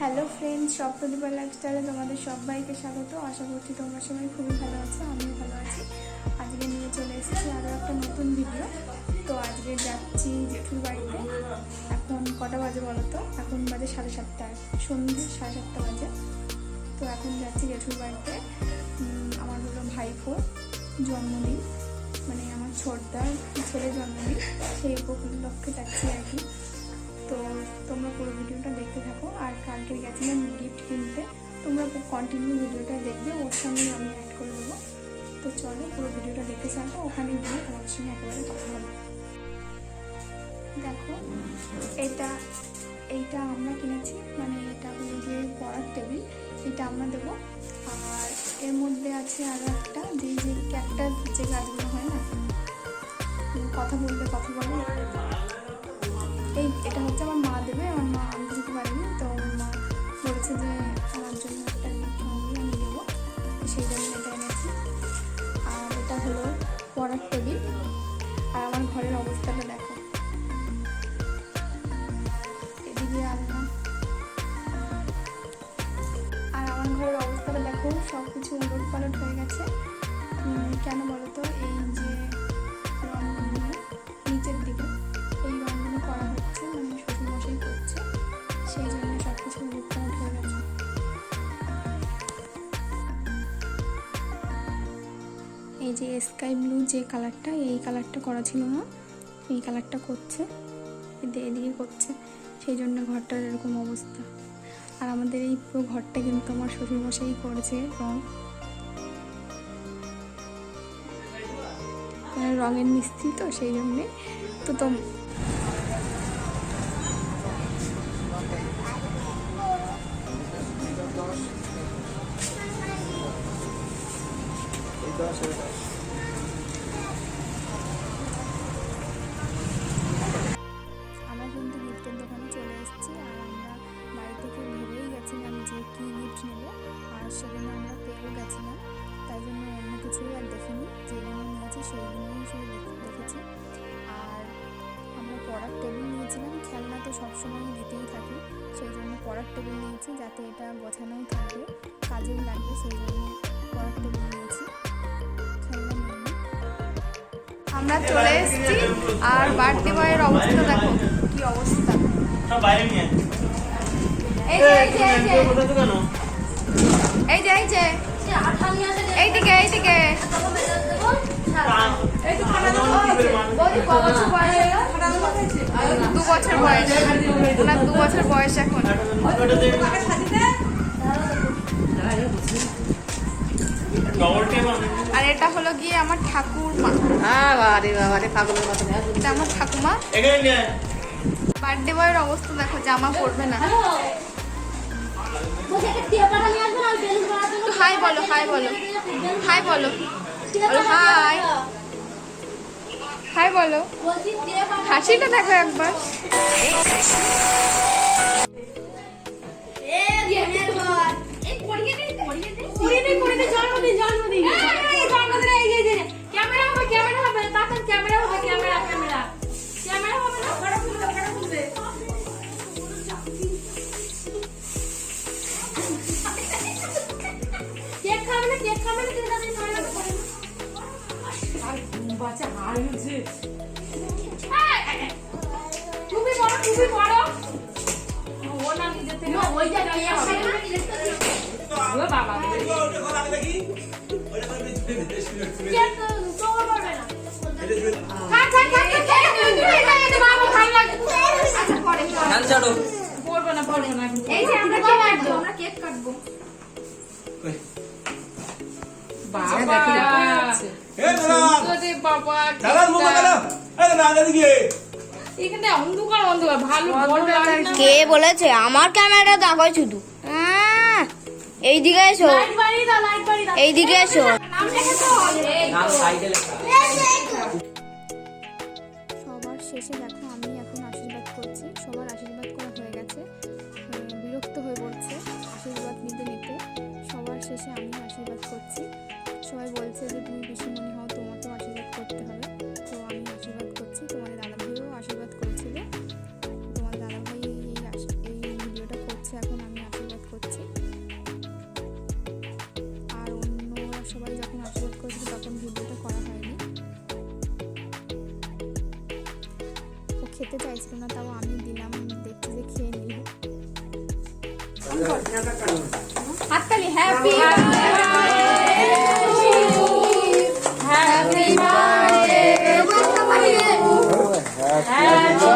Hello friends Saptadipa লাইফস্টাইলে তোমাদের সবাইকে স্বাগত। আশা করছি তোমরা সবাই খুবই ভালো আছো, আমিও ভালো আছি। আজকে নিয়ে চলে এসেছি আরও একটা নতুন ভিডিও তো আজকে যাচ্ছি জেঠুর বাড়িতে। এখন কটা বাজে বলো তো এখন বাজে সাড়ে সাতটা সন্ধ্যে সাড়ে সাতটা বাজে। তো এখন যাচ্ছি জেঠুর বাড়িতে। আমার হলো ভাইপো, জন্মদিন। মানে আমার ছোটদার ছেলে জন্মদিন। সেই উপলক্ষে যাচ্ছি আর কি। তো তোমরা পুরো ভিডিওটা দেখতে থাকো। আর কালকে গেছিলাম গিফট কিনতে। তোমরা কন্টিনিউ ভিডিওটা দেখবে, ওর সঙ্গে আমি অ্যাড করে দেবো। তো চলো পুরো ভিডিওটা দেখতে থাকো, ওখানে গিয়ে তোমার সঙ্গে একেবারে কথা হবে। দেখো, এটা, এইটা আমরা কিনেছি মানে এটা হলো গিয়ে পড়ার টেবিল, এটা আমরা দেবো। আর এর মধ্যে আছে আরও একটা যে যে যে গাছগুলো হয় না কথা বলতে কথা বলে আর আমার ঘরের অবস্থাটা দেখো। এদিকে আলনা আর আমার ঘরের অবস্থাটা দেখো সব কিছু উলট পালট হয়ে গেছে। কেন বলো? এই যে স্কাই ব্লু যে কালারটা এই কালারটা করা ছিল না এই কালারটা করছে এদি- এদিকে করছে। সেই জন্য ঘরটার এরকম অবস্থা। আর আমাদের এই পুরো ঘরটা কিন্তু আমার শ্বশুরমশাই করেছে রং। মানে রঙের মিস্ত্রি তো, সেই জন্যে। তো তোম আমরা সেইগুলোই দেখেছি। আর আমরা পড়ার টেবিল নিয়েছিলাম। খেলনা তো সবসময় দিতেই থাকি সেই জন্য পড়ার টেবিল নিয়েছি যাতে এটা গোছানোও থাকবে কাজেও লাগবে সেই জন্য পড়ার টেবিল নিয়েছি। আমরা চলে এসেছি। আর বার্থডে বয়ের অবস্থা দেখো কি অবস্থা। এই যে এই যে? এই যে এই যে। এইদিকে এইদিকে। দু বছর বয়স ওনার দু বছর বয়স এখন। আর এটা হলো গিয়ে আমার ঠাকুর মা বাবারে বাবারে পাগলের মতো এটা আমার ঠাকুমা। বার্থডে বয়ের অবস্থা দেখো জামা পরবে না হাই বলো হাই বলো হাই বলো হাই। হাই। বলো। হাসিটা দেখো একবার। তুমি কে বলেছে? আমার ক্যামেরা দেখো শুধু। এইদিকে এসো। এইদিকে এসো এই নাম সাইডে সবার শেষে দেখো আমি এখন আশীর্বাদ করছি। সবার আশীর্বাদ করা হয়ে গেছে। উম, বিরক্ত হয়ে পড়ছে। আশীর্বাদ নিতে নিতে। সবার শেষে আমি আশীর্বাদ করছি। সবাই বলছে যে তুমি পিসিমণি হও তোমাকেও আশীর্বাদ খেতে চাইছিল না তাও আমি দিলাম দেখতে যে খেয়ে নিল। হাততালি হ্যাপি হ্যাপি বার্থডে হ্যাপি